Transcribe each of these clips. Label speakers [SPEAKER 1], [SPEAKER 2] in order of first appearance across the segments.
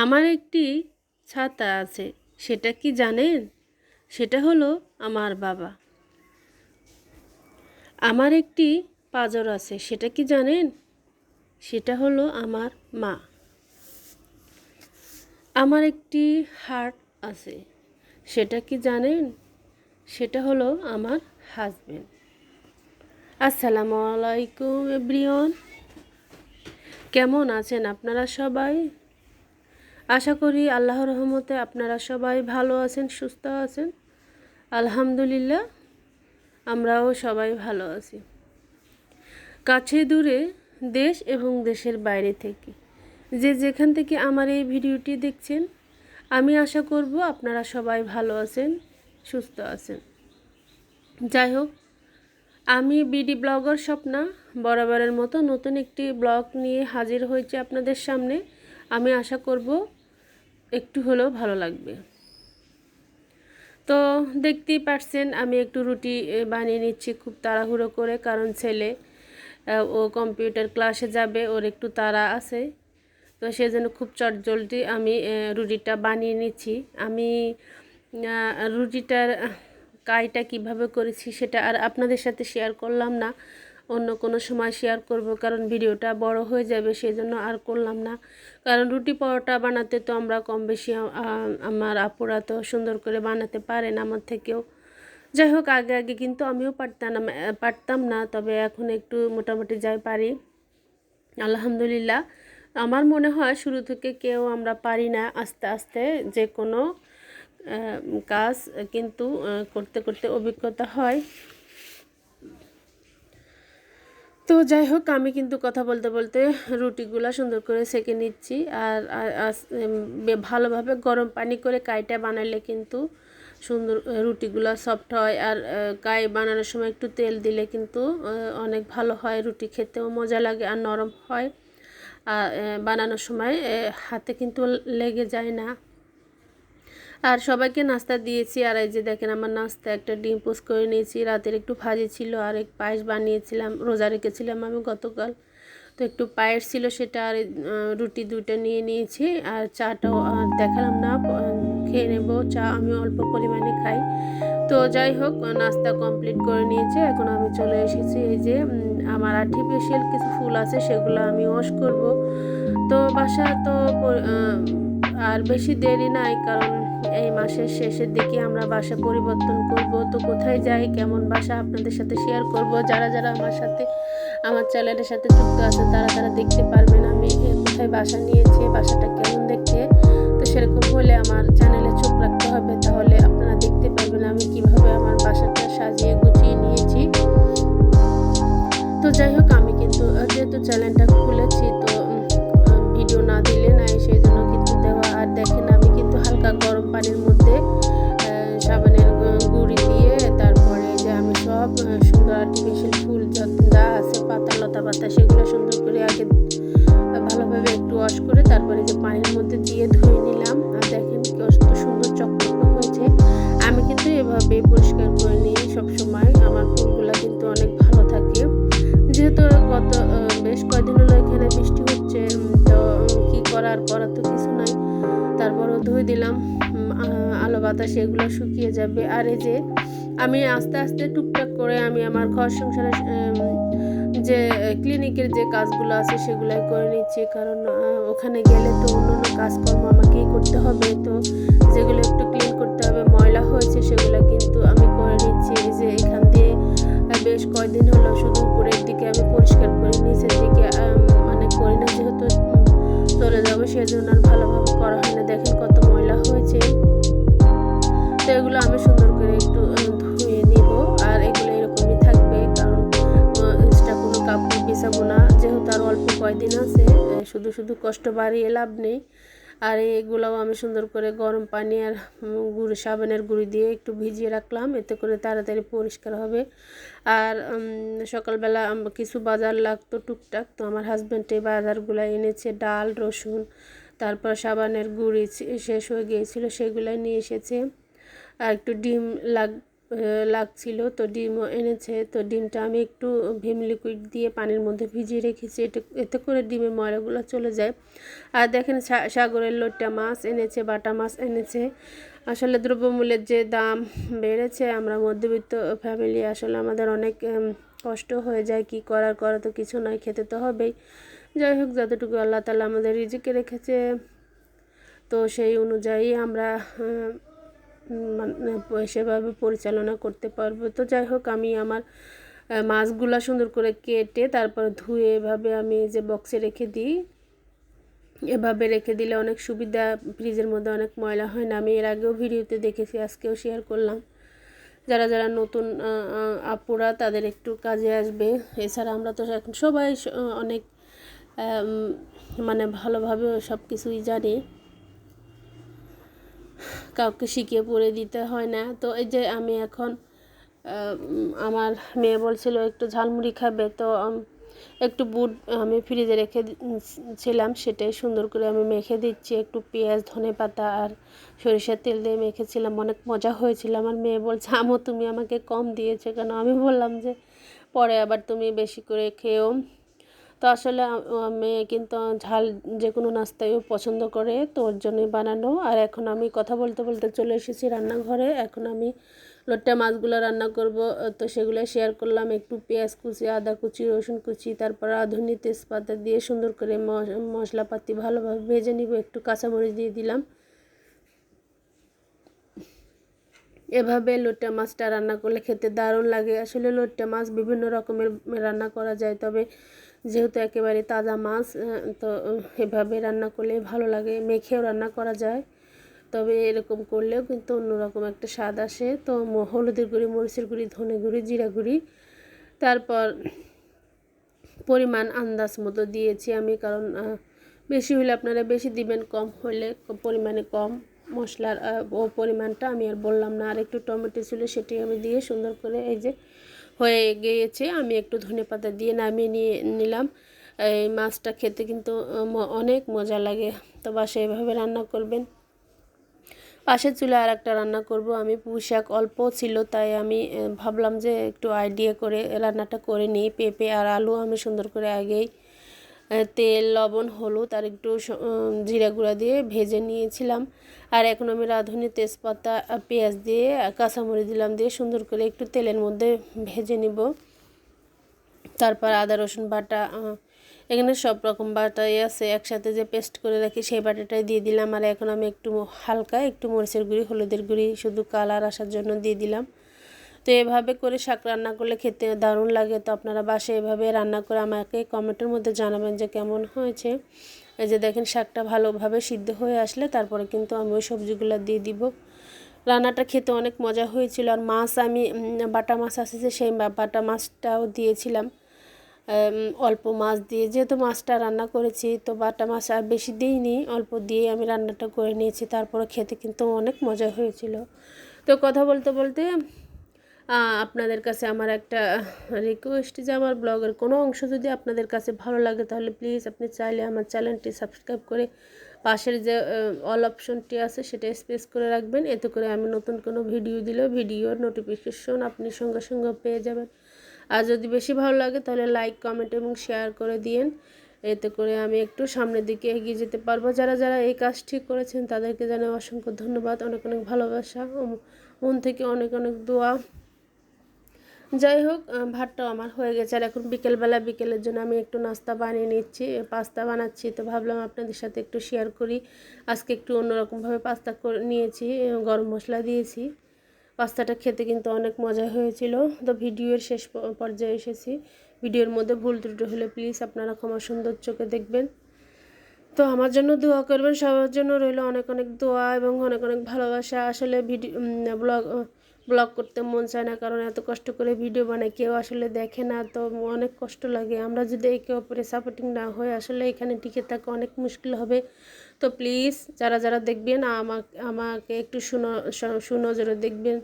[SPEAKER 1] আমার একটি ছাতা আছে, সেটা কি জানেন? সেটা হলো আমার বাবা। আমার একটি পাজর আছে, সেটা কি জানেন? সেটা হলো আমার মা। আমার একটি হার্ট আছে, সেটা কি জানেন? সেটা হলো আমার হাজবেন্ড আসসালামু আলাইকুম, এভরিওয়ান। কেমন আছেন আপনারা সবাই? আশা করি আল্লাহ রহমতে আপনারা সবাই ভালো আছেন, সুস্থ আছেন। আলহামদুলিল্লাহ, আমরাও সবাই ভালো আছি। কাছে দূরে দেশ এবং দেশের বাইরে থেকে। যে যেখান থেকে আমার এই ভিডিওটি দেখছেন, আমি আশা করব আপনারা সবাই ভালো আছেন, সুস্থ আছেন। যাই হোক, আমি বিডি ব্লগার স্বপ্না, বরাবরের মতো নতুন একটি ব্লগ নিয়ে হাজির হয়েছে আপনাদের সামনে। আমি আশা করব একটু হলেও ভালো লাগবে। তো দেখতেই পারছেন, আমি একটু রুটি বানিয়ে নিচ্ছি খুব তাড়াহুড়ো করে, কারণ ছেলে ও কম্পিউটার ক্লাসে যাবে, ওর একটু তাড়া আছে। তো সেই জন্য খুব চটজলদি আমি রুটিটা বানিয়ে নিচ্ছি। আমি রুটিটার কাইটা কীভাবে করেছি সেটা আর আপনাদের সাথে শেয়ার করলাম না। অন্য কোনো সময় শেয়ার করব কারণ ভিডিওটা বড় হয়ে যাবে সেই জন্য আর করলাম না। কারণ রুটি পরোটা বানাতে তো আমরা কম বেশি আমার আপুরা তো সুন্দর করে বানাতে পারেন আমার থেকেও। যাই হোক, আগে আগে কিন্তু আমিও পারতাম পারতাম না, তবে এখন একটু মোটামুটি যাই পারি। আলহামদুলিল্লাহ, আমার মনে হয় শুরু থেকে কেউ আমরা পারি না আস্তে আস্তে যে কোনো কাজ কিন্তু করতে করতে অভিজ্ঞতা হয়। তো যাই হোক, আমি কিন্তু কথা বলতে বলতে রুটিগুলো সুন্দর করে সেকে নিচ্ছি আর ভালোভাবে গরম পানি করে কাইটা বানালে কিন্তু সুন্দর রুটিগুলো সফট হয়। আর কাই বানানোর সময় একটু তেল দিলে কিন্তু অনেক ভালো হয়। রুটি খেতেও মজা লাগে আর নরম হয়। আর বানানোর সময় হাতে কিন্তু লেগে যায় না। আর সবাইকে নাস্তা দিয়েছি। আর এই যে দেখেন আমার নাস্তা একটা ডিম পোস্ট করে নিয়েছি। রাতের একটু ভাজি ছিল আর এক পায়েস বানিয়েছিলাম, রোজা রেখেছিলাম আমি গতকাল। তো একটু পায়েস ছিল সেটা আর রুটি দুইটা নিয়ে নিয়েছি। আর চাটাও দেখালাম না খেয়ে নেব। চা আমি অল্প পরিমাণে খাই। তো যাই হোক, নাস্তা কমপ্লিট করে নিয়েছে। এখন আমি চলে এসেছি এই যে আমার আর্টিফিশিয়াল কিছু ফুল আছে সেগুলো আমি ওয়াশ করব। তো বাসা তো আর বেশি দেরি নাই কারণ এই মাসের শেষের দিকে আমরা বাসা পরিবর্তন করব। তো কোথায় যাই, কেমন বাসা আপনাদের সাথে শেয়ার করব? যারা যারা আমার সাথে, আমার চ্যানেলের সাথে যুক্ত আছে, তারা তারা দেখতে পারবেন আমি কোথায় বাসা নিয়েছি, বাসাটা কেমন দেখতে। তো সেরকম হলে আমার চ্যানেলে চোখ রাখতে হবে, তাহলে আপনারা দেখতে পারবেন আমি কীভাবে আমার বাসাটা সাজিয়ে গুছিয়ে নিয়েছি। তো যাই হোক, আমি কিন্তু যেহেতু চ্যানেলটা খুলেছি, তো ভিডিও না দিলে নাই, সেই জন্য কিন্তু দেওয়া আর দেখে কিন্তু হালকা গরম পানির মধ্যে সাবানের গুঁড়ি দিয়ে তারপরে যে আমি সব সুন্দর আর্টিফিশিয়াল ফুল যা আছে, পাতা, লতা পাতা, সেগুলো সুন্দর করে আগে, ভালোভাবে একটু ওয়াশ করে তারপরে যে পানির মধ্যে দিয়ে ধুয়ে নিলাম। আর দেখেন কত সুন্দর চকচক হয়েছে। আমি কিন্তু এভাবে পরিষ্কার করে নিই। বাতাস এগুলো শুকিয়ে যাবে। আর এই যে আমি আস্তে আস্তে টুকটাক করে আমি আমার ঘর সংসারে যে ক্লিনিকের যে কাজগুলো আছে সেগুলাই করে নিচ্ছি। কারণ ওখানে গেলে তো অন্য অন্য কাজকর্ম আমাকেই করতে হবে। তো যেগুলো একটু ক্লিন করতে হবে, ময়লা হয়েছে সেগুলো কিন্তু আমি করে নিচ্ছি। এই যে এখান দিয়ে বেশ কয়েকদিন হলো শুধু উপরের দিকে আমি পরিষ্কার করে নিচের দিকে মানে করি না যেহেতু চলে যাব সেজন্য আর ভালোভাবে করা হয় না। শুধু কষ্ট বাড়িয়ে লাভ নেই। আর এগুলোও আমি সুন্দর করে গরম পানি আর গুঁড়ি, সাবানের গুঁড়ি দিয়ে একটু ভিজিয়ে রাখলাম। এতে করে তাড়াতাড়ি পরিষ্কার হবে। আর সকালবেলা কিছু বাজার লাগতো টুকটাক। তো আমার হাজব্যান্ড এই বাজারগুলো এনেছে, ডাল, রসুন, তারপর সাবানের গুঁড়ি শেষ হয়ে গিয়েছিল, সেগুলাই নিয়ে এসেছে। আর একটু ডিম লাগ লাগছিল। তো ডিমও এনেছে। তো ডিমটা আমি একটু ভিম লিকুইড দিয়ে পানির মধ্যে ভিজিয়ে রেখেছি। এটা এতে করে ডিমের ময়লাগুলো চলে যায়। আর দেখেন সাগরের লোট্টা মাছ এনেছে, বাটা মাছ এনেছে। আসলে দ্রব্যমূল্যের যে দাম বেড়েছে, আমরা মধ্যবিত্ত ফ্যামিলি আসলে আমাদের অনেক কষ্ট হয়ে যায়। কি করার, করা তো কিছু নয়, খেতে তো হবেই। যাই হোক, যতটুকু আল্লাহ তালা আমাদের রিজিকে রেখেছে, তো সেই অনুযায়ী আমরা মানে সেভাবে পরিচালনা করতে পারব। তো যাই হোক, আমি আমার মাছগুলো সুন্দর করে কেটে তারপর ধুয়ে এভাবে আমি যে বক্সে রেখে দিই। এভাবে রেখে দিলে অনেক সুবিধা ফ্রিজের মধ্যে অনেক ময়লা হয় না। আমি এর আগেও ভিডিওতে দেখেছি, আজকেও শেয়ার করলাম। যারা যারা নতুন আপুরা, তাদের একটু কাজে আসবে। এছাড়া আমরা তো এখন সবাই অনেক মানে ভালোভাবে সব কিছুই জানি। কাউকে শিখিয়ে পড়ে দিতে হয় না। তো এই যে আমি এখন আমার মেয়ে বলছিল, একটু ঝালমুড়ি খাবে। তো একটু বুট আমি ফ্রিজে রেখে ছিলাম, সেটাই সুন্দর করে আমি মেখে দিচ্ছি। একটু পেঁয়াজ, ধনে পাতা আর সরিষার তেল দিয়ে মেখেছিলাম। অনেক মজা হয়েছিল। আমার মেয়ে বলছে আমও তুমি আমাকে কম দিয়েছ কেন? আমি বললাম যে, পরে আবার তুমি বেশি করে খেয়েও তো আসলে মেয়ে কিন্তু ঝাল যে কোনো নাস্তায়ও পছন্দ করে, তো ওর জন্যই বানানো। আর এখন আমি কথা বলতে বলতে চলে এসেছি রান্নাঘরে। এখন আমি লোট্টা মাছগুলো রান্না করব। তো সেগুলো শেয়ার করলাম। একটু পেঁয়াজ কুচি, আদা কুচি, রসুন কুচি, তারপর আধুনি তেজপাতা দিয়ে সুন্দর করে মশলাপাতি ভালোভাবে ভেজে নিব। একটু কাঁচামরিচ দিয়ে দিলাম। এভাবে লোট্টা মাছটা রান্না করলে খেতে দারুণ লাগে। আসলে লোট্টা মাছ বিভিন্ন রকমের রান্না করা যায়। তবে যেহেতু একেবারে তাজা মাছ তো এভাবে রান্না করলে ভালো লাগে, মেখেও রান্না করা যায়। তবে এরকম করলেও কিন্তু অন্যরকম একটা স্বাদ আসে। তো হলুদের গুঁড়ি, মরিচের গুঁড়ি, ধনে গুঁড়ি, জিরা গুঁড়ি, তারপর পরিমাণ আন্দাজ মতো দিয়েছি আমি, কারণ বেশি হলে আপনারা বেশি দিবেন, কম হলে পরিমাণে কম মশলার ও পরিমাণটা আমি আর বললাম না। আর একটু টমেটো ছিল সেটি আমি দিয়ে সুন্দর করে এই যে হয়ে গিয়েছে, আমি একটু ধনে পাতা দিয়ে নামিয়ে নিয়ে নিলাম। এই মাছটা খেতে কিন্তু অনেক মজা লাগে। তো বাসে এভাবে রান্না করবেন? পাশের চুলে আর একটা রান্না করব। আমি পুঁশাক অল্প ছিল, তাই আমি ভাবলাম যে একটু আইডিয়া করে রান্নাটা করে নিই। পেঁপে আর আলু আমি সুন্দর করে আগেই তেল, লবণ, হলুদ আর একটু জিরা গুঁড়া দিয়ে ভেজে নিয়েছিলাম। আর এখন আমি রাঁধুনি তেজপাতা পেঁয়াজ দিয়ে কাঁচামরিচ দিলাম দিয়ে সুন্দর করে একটু তেলের মধ্যে ভেজে নিব। তারপর আদা, রসুন, বাটা এখানে সব রকম বাটাই আছে। একসাথে যে পেস্ট করে রাখি সেই বাটাটাই দিয়ে দিলাম। আর এখন আমি একটু হালকা একটু মরিচের গুঁড়ি, হলুদের গুঁড়ি, শুধু কালার আসার জন্য দিয়ে দিলাম। তো এভাবে করে শাক রান্না করলে খেতে দারুণ লাগে। তো আপনারা বাসায় এভাবে রান্না করে আমাকে কমেন্টের মধ্যে জানাবেন যে কেমন হয়েছে। এই যে দেখেন শাকটা ভালোভাবে সিদ্ধ হয়ে আসলে তারপরে কিন্তু আমি ওই সবজিগুলো দিয়ে দিব। রান্নাটা খেতে অনেক মজা হয়েছিল। আর মাছ আমি বাটা মাছ আসছে সেই বাটা মাছটাও দিয়েছিলাম। অল্প মাছ দিয়ে যেহেতু মাছটা রান্না করেছি, তো বাটা মাছ আর বেশি দিইনি, অল্প দিয়ে আমি রান্নাটা করে নিয়েছি। তারপরে খেতে কিন্তু অনেক মজা হয়েছিল। তো কথা বলতে বলতে আপনাদের কাছে আমার একটা রিকোয়েস্ট যে আমার ব্লগের কোনো অংশ যদি আপনাদের কাছে ভালো লাগে, তাহলে প্লিজ আপনি চাইলে আমার চ্যানেলটি সাবস্ক্রাইব করে পাশের যে অল অপশনটি আছে সেটা স্পেস করে রাখবেন। এতে করে আমি নতুন কোনো ভিডিও দিলেও ভিডিওর নোটিফিকেশন আপনি সঙ্গে সঙ্গে পেয়ে যাবেন। আর যদি বেশি ভালো লাগে, তাহলে লাইক কমেন্ট এবং শেয়ার করে দিন এতে করে আমি একটু সামনের দিকে এগিয়ে যেতে পারব। যারা যারা এই কাজ ঠিক করেছেন, তাদেরকে জানাই অসংখ্য ধন্যবাদ। অনেক অনেক ভালোবাসা। মন থেকে অনেক অনেক দোয়া। যাই হোক ভাতটাও আমার হয়ে গেছে। আর এখন বিকেলবেলা, বিকেলের জন্য আমি একটু নাস্তা বানিয়ে নিচ্ছি, পাস্তা বানাচ্ছি। তো ভাবলাম আপনাদের সাথে একটু শেয়ার করি। আজকে একটু অন্যরকমভাবে পাস্তা নিয়েছি, গরম মশলা দিয়েছি। পাস্তাটা খেতে কিন্তু অনেক মজা হয়েছিল। তো ভিডিওর শেষ পর্যায়ে এসেছি। ভিডিওর মধ্যে ভুল ত্রুটি হলে প্লিজ আপনারা ক্ষমা সুন্দর চোখে দেখবেন। তো আমার জন্য দোয়া করবেন। সবার জন্য রইল অনেক অনেক দোয়া এবং অনেক অনেক ভালোবাসা। আসলে ভিডিও ব্লগ ব্লগ করতে মন চায় না, কারণ এত কষ্ট করে ভিডিও বানাই কেউ আসলে দেখে না, তো অনেক কষ্ট লাগে। আমরা যদি একে অপরে সাপোর্টিং না হয়ে আসলে এখানে টিকে থাকা অনেক মুশকিল হবে। তো প্লিজ যারা যারা দেখবেন, আমাকে আমাকে একটু সুন সুনজরে দেখবেন,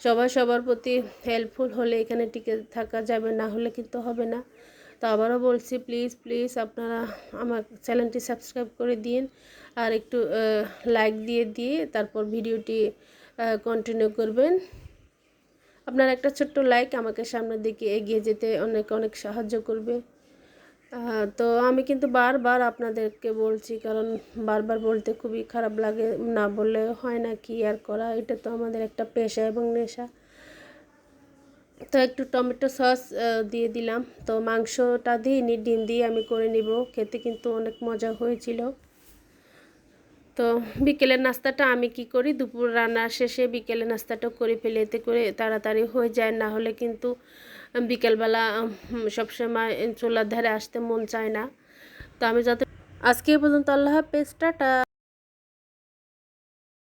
[SPEAKER 1] সবাই সবার প্রতি হেল্পফুল হলে এখানে টিকে থাকা যাবে, না হলে কিন্তু হবে না। তো আবারও বলছি প্লিজ প্লিজ আপনারা আমার চ্যানেলটি সাবস্ক্রাইব করে দিন, আর একটু লাইক দিয়ে দিয়ে তারপর ভিডিওটি কন্টিনিউ করবেন। আপনার একটা ছোট্ট লাইক আমাকে সামনের দিকে এগিয়ে যেতে অনেক অনেক সাহায্য করবে। তো আমি কিন্তু বারবার আপনাদেরকে বলছি, কারণ বারবার বলতে খুবই খারাপ লাগে, না বললে হয় না কি আর করা, এটা তো আমাদের একটা পেশা এবং নেশা। তো একটু টমেটো সস দিয়ে দিলাম। তো মাংসটা দিইনি ডিম দিয়ে আমি করে নিব। খেতে কিন্তু অনেক মজা হয়েছিল। তো বিকেলের নাস্তাটা আমি কি করি? দুপুর রান্না শেষে বিকেলের নাস্তাটা করে ফেলে এতে করে তাড়াতাড়ি হয়ে যায়। না হলে কিন্তু বিকেলবেলা সবসময় চুলার ধারে আসতে মন চায় না। তো আমি যাতে আজকে পর্যন্ত আল্লাহ হাফেজ, টাটা।